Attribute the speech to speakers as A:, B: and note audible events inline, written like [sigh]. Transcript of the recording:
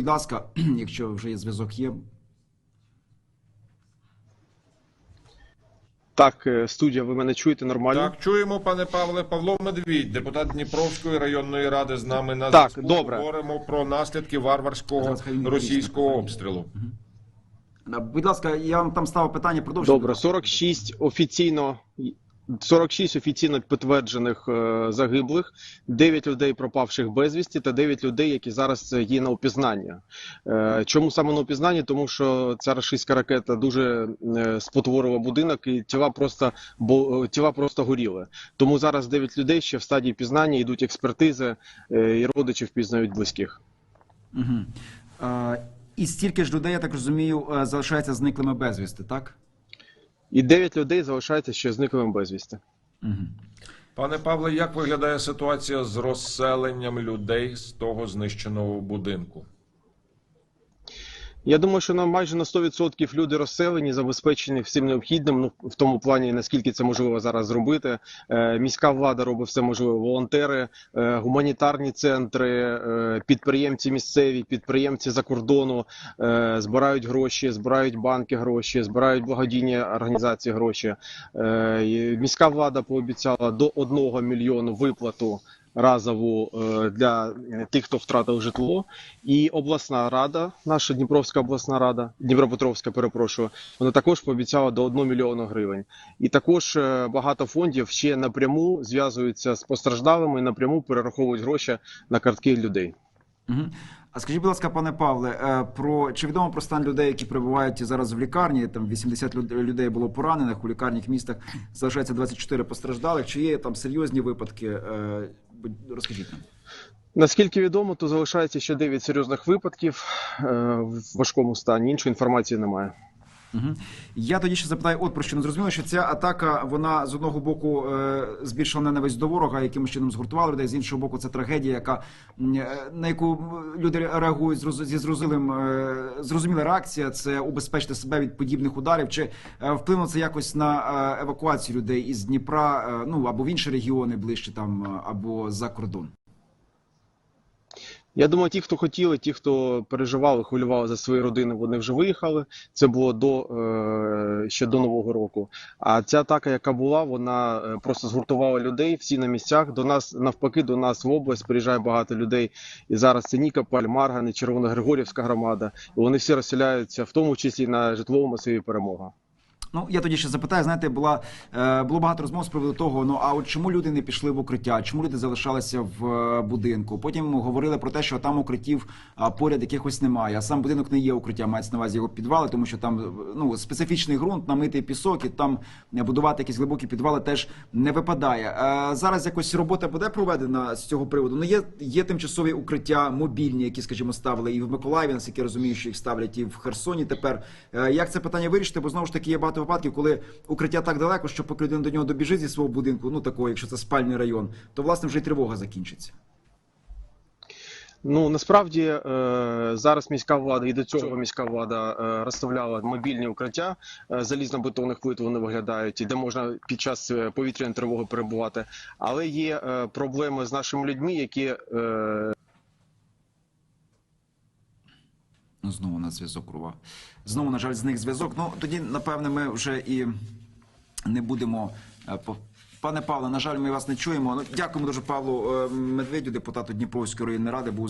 A: Будь ласка, [clears throat] якщо вже є зв'язок є.
B: Так, е, студія, ви мене чуєте нормально?
C: Так, чуємо, пане Павле. Павло Медвідь, депутат Дніпровської районної ради, з нами на
B: Так,
C: зв'язку.
B: добре.
C: Говоримо про наслідки варварського російського обстрілу.
A: Будь ласка, я вам там ставив питання, продовжуйте.
B: Добре, 46 офіційно 46 офіційно підтверджених е, загиблих, 9 людей пропавших безвісті та 9 людей, які зараз е, є на опізнання. Е, чому саме на опізнанні? Тому що ця рашистська ракета дуже спотворила будинок, і тіла просто бо тіла просто горіли. Тому зараз 9 людей ще в стадії пізнання йдуть експертизи, і родичі впізнають близьких.
A: Угу. Е, і стільки ж людей, я так розумію, залишаються зниклими безвісти, так?
B: І 9 людей залишаються ще зниклими безвісти.
A: Угу.
C: Пане Павле, як виглядає ситуація з розселенням людей з того знищеного будинку?
B: Я думаю, що нам майже на 100% люди розселені, забезпечені всім необхідним. Ну в тому плані, наскільки це можливо зараз зробити. Е, міська влада робить все можливе. Волонтери, е, гуманітарні центри, е, підприємці місцеві, підприємці за кордону збирають гроші, збирають банки гроші, збирають благодійні організації гроші. Міська влада пообіцяла до 1 мільйону виплату. Разову е, для тих, хто втратив житло, і обласна рада, наша Дніпровська обласна рада, Дніпропетровська, перепрошую, вона також пообіцяла до 1 мільйона гривень. І також е, багато фондів ще напряму зв'язуються з постраждалими, напряму перераховують гроші на картки людей.
A: Угу. А скажіть, будь ласка, пане Павле, е, про чи відомо про стан людей, які перебувають зараз в лікарні? Там 80 люд- людей було поранених у лікарнях містах. Залишається 24 постраждалих. Чи є там серйозні випадки? Розкажіть нам.
B: Наскільки відомо, то залишається ще 9 серйозних випадків е, в важкому стані. Іншої інформації немає.
A: Угу. Я тоді ще запитаю, от про що не зрозуміло, що ця атака вона з одного боку е, збільшила ненависть до ворога, якимось чином згуртувала людей. З іншого боку, це трагедія, яка е, на яку люди реагують зі зрозумілим е, зрозуміла реакція. Це убезпечити себе від подібних ударів. Чи вплинуло це якось на евакуацію людей із Дніпра, ну або в інші регіони ближче там, або за кордон?
B: Я думаю, ті, хто хотіли, ті, хто переживали, хвилювали за свої родини, вони вже виїхали. Це було до е, ще до нового року. А ця атака, яка була, вона е, просто згуртувала людей всі на місцях. До нас навпаки, до нас в область приїжджає багато людей. І зараз це Нікополь, Маргани, Червоногригорівська громада. І вони всі розселяються, в тому числі на житловому масиві перемога.
A: Ну, я тоді ще запитаю, знаєте, була е, було багато розмов з приводу того, ну а от чому люди не пішли в укриття, чому люди залишалися в е, будинку? Потім говорили про те, що там укриттів поряд якихось немає. А сам будинок не є укриттям, мається на увазі його підвали, тому що там ну специфічний ґрунт, намитий пісок, і там будувати якісь глибокі підвали теж не випадає. Е, зараз якось робота буде проведена з цього приводу. Ну є, є тимчасові укриття мобільні, які, скажімо, ставили і в Миколаєві, наскільки я розумію, що їх ставлять і в Херсоні. Тепер як це питання вирішити? Бо знову ж таки є багато випадків, коли укриття так далеко, що поки людина до нього добіжить зі свого будинку, ну такого, якщо це спальний район, то власне вже й тривога закінчиться.
B: Ну насправді е, зараз міська влада і до цього міська влада е, розставляла мобільні укриття е, залізно-бетонних плит. Вони виглядають, і де можна під час повітряної тривоги перебувати. Але є проблеми з нашими людьми, які е,
A: Ну, знову на зв'язок рува. Знову, на жаль, зник зв'язок. Ну тоді, напевне, ми вже і не будемо. е, Пане Павле, на жаль, ми вас не чуємо. Ну, дякуємо дуже Павлу е, Медведю, депутату Дніпровської районної ради. Був